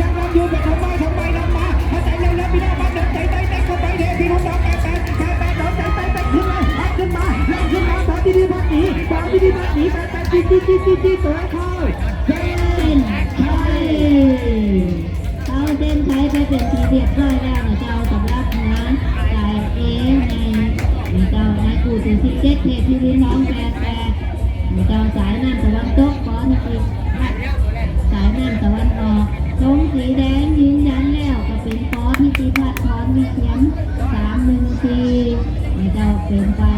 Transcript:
ยังนำอยู่กับทำไมทำไมนำมาถ้าใจเร็วแล้วพี่น้องมาเดินเตะเตะเตะเข้าไปเทพี่น้องน้องแปดแปดแปดแปดน้องเตะเตะเตะขึ้นมาพักขึ้นมาเล่นขึ้นมาพักดีๆพักหนีพักดีๆพักหนีแปดแปดจีจีจีจีจีสวยเข้าเด่นชัยเอาเด่นชัยไปเป็นทีเด็ดร้อยแล้วนะเจ้าสำหรับนะจ่ายเองในเจ้านะกูถึงสิบเจ็ดเทพี่น้องแปดแปดเจ้าสายนั่นตะวันตกก่อนอีก ท้อนวิเชียนสามหนึ่งสี่เจ้าเป็นฝ่ยนไป